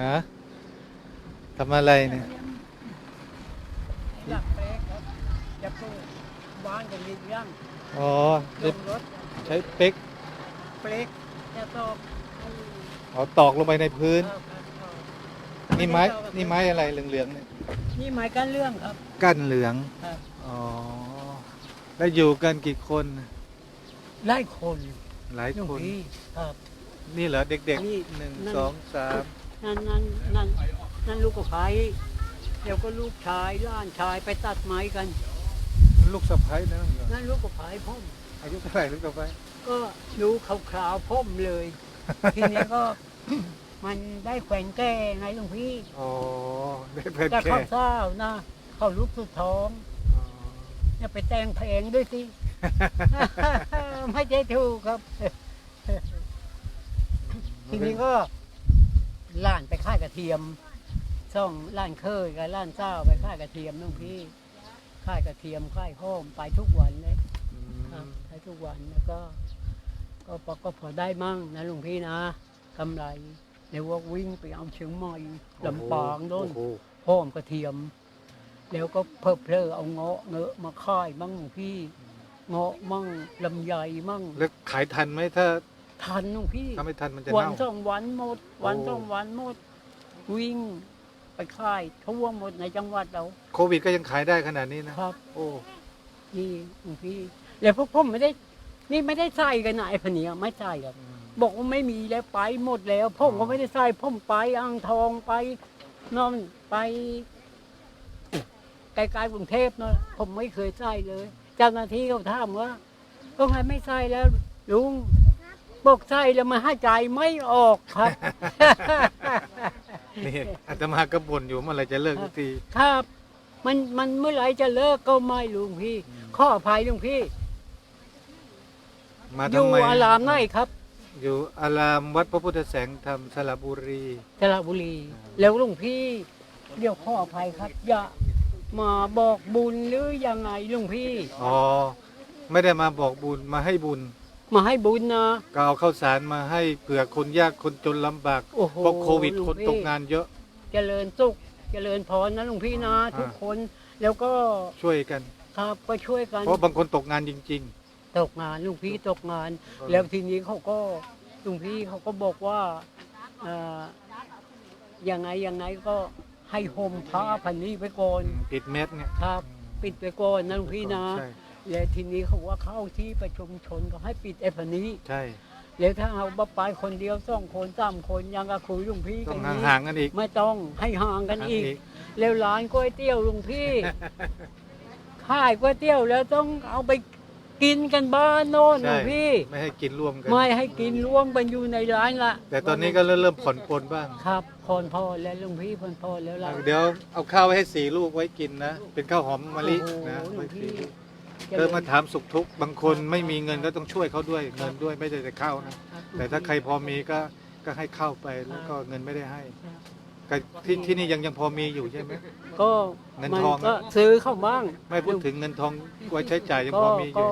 ฮะทำอะไรเนี่ยอยากเปรกครับจะปลูกบ้านจะมีเรื่องอ๋อลจะงรถใช้เป๊กเปรกจะตอกอ๋อตอกลงไปในพื้นครับครับครับนี่ไม้ นี่ไม้อะไรเหลืองๆเนี่ยนี่ไม้กั้นเรื่องครับกั้นเหลือง ครับอ๋อ แล้วอยู่กันกี่คน ไล่คนหลายหลวงคนพี่ครับ นี่เหรอเด็กนี่ ๆหนึ่งนั่นสองสาม นั่นนั่นนั่นนั่นลูกกระไฟเดี๋ยวก็ลูกชายล้านชายไปตัดไม้กัน ลูกสะพ้ายนั่นเหรอนั่นลูกกระไฟพ่อมอายุเท่าไหร่ลูกสะพ้ายก็ดูขาวๆพ่อมเลย ทีนี้ก็ มันได้แขวนแก้ไงหลวงพี่อ๋อได้เพื่อนแต่แค่ข้าวเศร้านะเขาลูกสุดท้องอ๋ออย่าไปแต่งเพลงด้วยสิ ไม่ใช่ถูกครับ ทีนี้ก็ ล้านไปค่ายกระเทียมซ่องล้านเคยกับล้านเจ้าไปค่ายกระเทียมน้องพี่ค่ายกระเทียมค่ายห้อมไปทุกวันเลยอืครับมไปทุกวันแล้วก็ก็พอก็พอได้มั่งนะลุงพี่นะกำไรในว่าวิ่งไปเอาเชียงใหม่ลำปางโน่นโอ้โหห้อมกระเทียม แล้วก็เพิ่มเพลอเอาเงาะเงอะมาค่ายมั่งพี่ เงาะมั่งลำไยมั่งแล้วขายทันไหมถ้า ทันลุงพี่ถ้าไม่ทันมันจะวันเน่า สองวันหมด วันโอ้ สองวันหมด วิ่งไปค่ายทั่วหมดในจังหวัดเราโควิดก็ยังขายได้ขนาดนี้นะ ครับ โอ้ นี่ลุงพี่ แล้วพวกผมไม่ได้ นี่ไม่ได้ใส่กันนะไอ้พะเนียไม่ใส่ครับ บอกว่าไม่มีแล้วไปหมดแล้วผมก็ไม่ได้ใส่ผมไปอ่างทองไปนอนไปไกลๆกรุงเทพเนาะผมไม่เคยใส่เลย เจ้าหน้าที่เขาถามว่าก็ไงไม่ใส่แล้วลุง บอกใส่แล้วมาให้ใจไม่ออกครับ นี่อาตมากระบ่นอยู่เมื่อไหรจะเลิกสักที ครับ มันมันเมื่อไหรจะเลิกก็ไม่ลุงพี่ข้ออภัยลุงพี่ มาอทำยู่ไมอารามไหนครับอยู่อารามวัดพระพุทธแสงธรรมสระบุรี สระบุรี แล้วลุงพี่ เดี๋ยวข้ออภัยครับ อย่ามาบอกบุญหรือยังไงลุงพี่ อ๋อ ไม่ได้มาบอกบุญมาให้บุญ มาให้บุญนะ ก็เอาข้าวสารมาให้เผื่อคนยากคนจนลำบากโอ้โหเพราะโควิดลุคนตกงานเยอะ เจริญสุขเจริญพรนะลุงพี่นะทุกคนแล้วก็ช่วยกัน ครับก็ช่วยกันเพราะบางคนตกงานจริง ตกงานลุงพี่ตกงานๆแล้วทีนี้เขาก็ลุงพี่เขาก็บอกว่าเอ่อยังไงยังไงก็ให้ห่มผ้าพันนี้ไปก่อนปิดเม็ดเนี่ยครับ ปิดไปก่อนนะลุงพี่นะ ใช่ แล้วทีนี้เขาว่าเข้าที่ประชุมชนก็ให้ปิดไอ้พันนี้ใช่แล้วถ้าเอาบ้าไปคนเดียวสองคนสามคนยังกับคุยลุงพี่ต้กัองนนี้ห่างๆกันอีกไม่ต้องให้ห่างกันห่างอีก แล้วร้านก๋วยเตี๋ยวลุงพี่ ขายก๋วยเตี๋ยวแล้วต้องเอาไปกินกันบ้านโน่นลุใช่งพี่ ไม่ให้กินร่วมกัน ไม่ให้กินร่วมกันอยู่ในร้านละแต่ตอนนี้ก็เริ่มเริ่มผ่อนปลนบ้าง ครับพรพอแล้วลุงพี่พรพอแล้วล่ะเดี๋ยวเอาข้าวไว้ให้สี่ลูกไว้กินนะ เป็นข้าวหอมมะลิโอ้โหนะหลวไว้งพี่ สี่ลูก เดินมาถามสุขทุกข์บางคนไม่มีเงินก็ต้องช่วยเขาด้วยเงินด้วยไม่ได้แต่ข้าวนะครับแต่ถ้าใครพอมีก็ก็ให้เข้าไปแล้วก็เงินไม่ได้ให้ครับก็ที่ที่นี่ยังยังพอมีอยู่ใช่ไหมก็เงินมัทองก็ซื้อเข้าบ้าง ไม่พูดถึงเงินทองไว้ใช้จ่ายยังก็พอมีอก็ยู่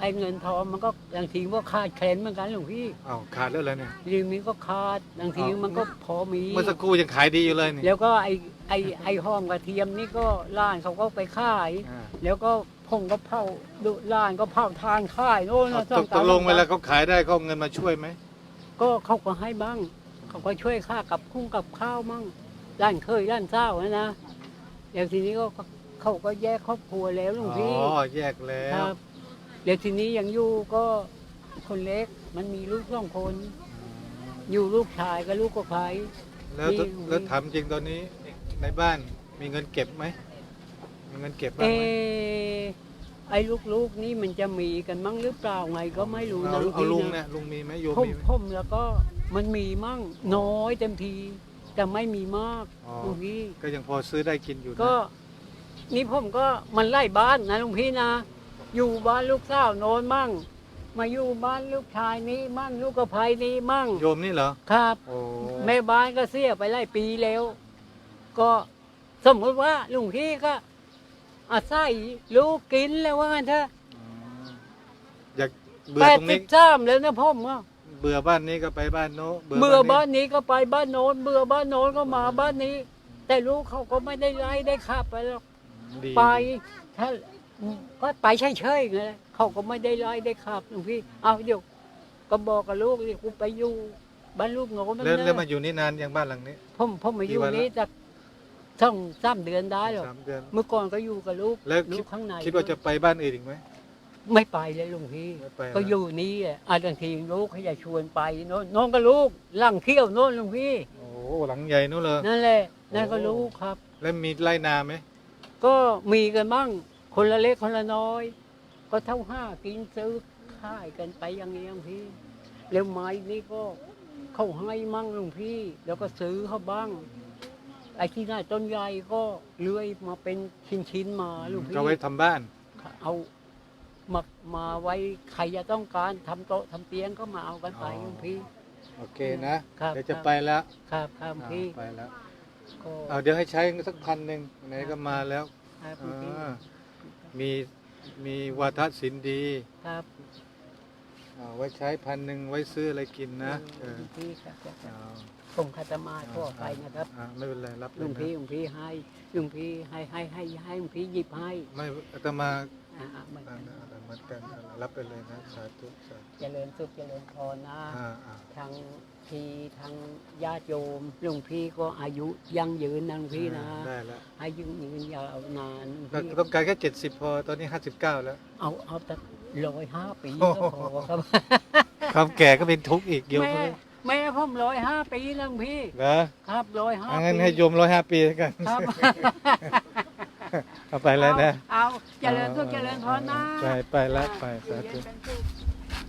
ไอ้เงินทองมันก็บางทีก็ขาดแคลนเหมือนกันหลวงพี่อ้าวขาดแล้วเหรอเนี่ยทีนี้ก็ขาดบางทีอ้าวมันก็พอมีเมื่อสักครู่ยังขายดีอยู่เลยนี่แล้วก็ไอ้ไอ้ไอ้ห้องกระเทียมนี่ก็ร้านเขาก็ไปขายอ่าแล้วก็ พงก็เผาดุร้านก็เผาทานขายโน่นเอานะตกตกลงเวลาเขาขายได้เขาเอาเงินมาช่วยไหมก็เขาก็ให้บ้าง เขาก็ช่วยค่ากับคุ้งกับข้าวมั่งร้านเคยร้านเจ้านะนะแล้วทีนี้ก็เขาก็แยกครอบครัวแล้วหลวงอ๋พี่อแยกแล้คว รับแล้วทีนี้ยังอยู่ก็คนเล็กมันมีลูกสองคน อยู่ลูกชายกับลูกกระไพแล้วนี่ แล้วถามจริงตอนนี้ในบ้านมีเงินเก็บไหม มีเงินเก็บบ้างเอไหมอไอ้ลูกๆนี่มันจะมีกันมั้งหรือเปล่าไงก็ไม่รู้เอานะลูกเอาลุงพี่เนี่ยลุงมีไหมโยมผมมีไหม ผมแล้วก็มันมีมั่งน้อยเต็มที แต่ไม่มีมากอ๋อ ลุงพี่ก็ยังพอซื้อได้กินอยู่นะก็นี่ผมก็มันไล่บ้านนะลุงพี่นะ อยู่บ้านลูกสาวโนนมั่ง มาอยู่บ้านลูกชายนี้มั่งลูกกระไพนี้มั่งโยมนี่เหรอครับ โอ้แม่บ้านก็เสียไปไล่ปีแล้ว ก็สมมติว่าลุงพี่ก็ อาศัยลูกกินแล้วว่างั้นเถอะอืมอยากเบื่แปอดตรงสินี้บสามแล้วนะพ่อมว่าเบื่อบ้านนี้ก็ไปบ้านโน้นเบื่อบ้านนี้ก็ไปบ้านโน้นเบื่อบ้านโน้นก็มาบ้านนี้ แต่ลูกเขาก็ไม่ได้ไล่ได้ขับไปหรอก ดีไปถ้าก็ไปเฉยๆไงเขาก็ไม่ได้ไล่ได้ขับหลวงพี่ เอาเดี๋ยวก็บอกกับลูกดิกูไปอยู่บ้านลูกโน้นนั่นแล้วแล้วมานะอยู่นี่นานยังบ้านหลังนี้ ผมผมมาอยู่กี่วันละนี่จาก สองสามเดือนได้หรอกสามเดือน เมื่อก่อนก็อยู่กับลูกแล้วลูคิด กข้างในคิดว่าจะไปบ้านอื่นอีกไหม ไม่ไปเลยหลวงพี่ ไม่ไปก็อยู่นี่อะอาบางทีลูกเขาจะชวนไปโน้นโน้นก็ลูกหลังเที่ยวโน้นหลวงพี่ โอ้โหหลังใหญ่นู้นเลย นั่นแหละนั่นก็โอ้ ลูกครับ แล้วมีไรนาไหมก็มีกันบ้างคนละเล็กคนละน้อย ก็เท่าห้ากินซื้อค่ายกันไปอย่างนี้หลวงพี่แล้วไม้นี่ก็เขาให้มั่งหลวงพี่ แล้วก็ซื้อเขาบ้าง ไอ้ที่หน้าต้นใหญ่ก็เลื้อยมาเป็นชิ้นๆมาหลวงพี่ก็ไว้ทำบ้าน เอามามาไว้ใครจะต้องการทำโต๊ะทำเตียงก็มาเอากันไปอ๋อหลวงพี่ โอเคนะ ครับ เดี๋ยวจะไปแล้วครับครับหลวงพี่อ่าไปแล้วก็เอาเดี๋ยวให้ใช้สักพันหนึ่งไหนก็มาแล้วครับหลวงพี่อ่ามีมีวาทศิลป์ดี ครับ เอาไว้ใช้พันหนึ่งไว้ซื้ออะไรกินนะเออหลวงพี่ครับครับครับเอาผมคาตมาทั่วไปนะครับอ่าไม่เป็นไรรับหลุงพี่หลุงพี่ให้หลุงพี่ให้ให้ให้ให้หลุงพี่หยิบให้ไม่อาตมาอ่าอ่าเหมือนอ่ากันอ่าเหมือนกันอ่ารับไปเลยนะสาธุสาธุเจริญสุขเจริญพรนะ อ่าอ่าทางพี่ทางญาติโยมหลุงพี่ก็อายุยั่งยืนนะหลุงพี่นะ ได้แล้วให้ยืนยืนยาวนานหลวงก็พี่ ต้องการแค่เจ็ดสิบพอตอนนี้ห้าสิบเก้าแล้ว เอาเอาแต่ ร้อยห้าปีโอ้ก็โหพอครับความแก่ก็เป็นทุกข์อีกโยมแม่แม่ผมร้อยห้าปีแล้วหลวงพี่นะครับร้อยห้าอะปีงั้นให้โยมร้อยห้าปีแล้วกันครับเอาไปแล้วนะ เอาเอาเจริญสุขเจริญพรนะไปไปแล้วไปสาธุเจริญสุข